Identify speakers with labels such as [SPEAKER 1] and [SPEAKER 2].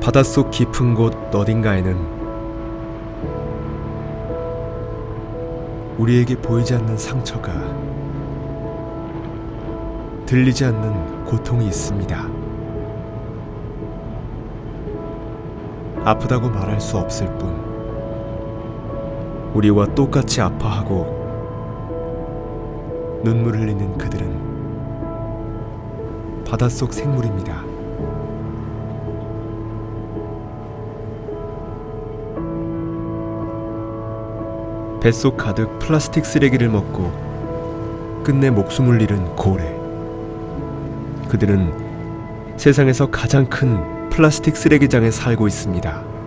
[SPEAKER 1] 바닷속 깊은 곳 어딘가에는 우리에게 보이지 않는 상처가 들리지 않는 고통이 있습니다. 아프다고 말할 수 없을 뿐 우리와 똑같이 아파하고 눈물 흘리는 그들은 바닷속 생물입니다. 뱃속 가득 플라스틱 쓰레기를 먹고 끝내 목숨을 잃은 고래. 그들은 세상에서 가장 큰 플라스틱 쓰레기장에 살고 있습니다.